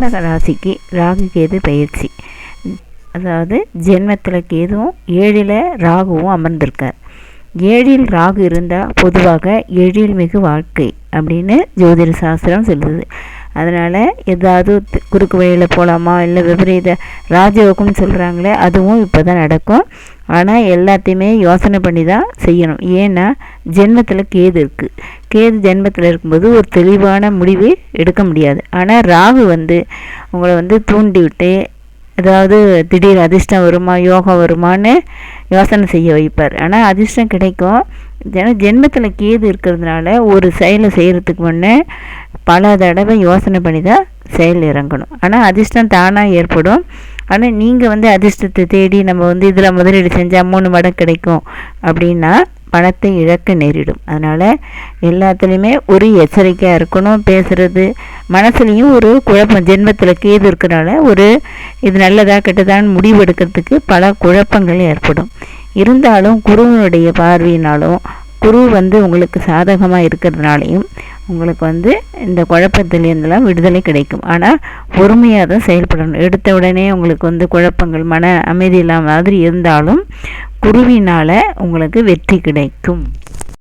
கடக ராசிக்கு ராகு கேது பயிற்சி அதாவது ஜென்மத்தில் கேதுவும் ஏழில் ராகுவும் அமர்ந்திருக்கார். ஏழில் ராகு இருந்தால் பொதுவாக எழில் மிகு வாழ்க்கை அப்படின்னு ஜோதிட சாஸ்திரம் சொல்லுது. அதனால் ஏதாவது குறுக்கு வழியில் போகலாமா இல்லை விபரீத ராஜயோகம்னு சொல்கிறாங்களே அதுவும் இப்போ தான் நடக்கும். ஆனால் எல்லாத்தையுமே யோசனை பண்ணி தான் செய்யணும். ஏன்னா ஜென்மத்தில் கேது இருக்குது கேது ஜென்மத்தில் இருக்கும்போது ஒரு தெளிவான முடிவு எடுக்க முடியாது. ஆனால் ராகு வந்து உங்களை வந்து தூண்டி விட்டு ஏதாவது திடீர் அதிர்ஷ்டம் வருமா யோகம் வருமானு யோசனை செய்ய வைப்பார். ஆனால் அதிர்ஷ்டம் கிடைக்கும். ஏன்னா ஜென்மத்தில் கேது இருக்கிறதுனால ஒரு செயலை செய்கிறதுக்கு முன்னே பல தடவை யோசனை பண்ணி தான் செயல் இறங்கணும். ஆனால் அதிர்ஷ்டம் தானாக ஏற்படும். ஆனால் நீங்கள் வந்து அதிர்ஷ்டத்தை தேடி நம்ம வந்து இதில் முதலீடு செஞ்சால் மூணு மடம் கிடைக்கும். அப்படின்னா பணத்தை இழக்க நேரிடும். அதனால் எல்லாத்துலேயுமே ஒரு எச்சரிக்கையாக இருக்கணும். பேசுகிறது மனசுலேயும் ஒரு குழப்பம் ஜென்மத்தில் கேது இருக்கிறனால ஒரு இது நல்லதா கெட்டதான்னு முடிவு எடுக்கிறதுக்கு பல குழப்பங்கள் ஏற்படும். இருந்தாலும் குருவனுடைய பார்வையினாலும் குரு வந்து உங்களுக்கு சாதகமாக இருக்கிறதுனாலையும் உங்களுக்கு வந்து இந்த குழப்பத்திலேருந்துலாம் விடுதலை கிடைக்கும். ஆனால் பொறுமையாக தான் செயல்படணும். எடுத்த உடனே உங்களுக்கு வந்து குழப்பங்கள் மன அமைதி இல்லாத மாதிரி இருந்தாலும் குருவினால் உங்களுக்கு வெற்றி கிடைக்கும்.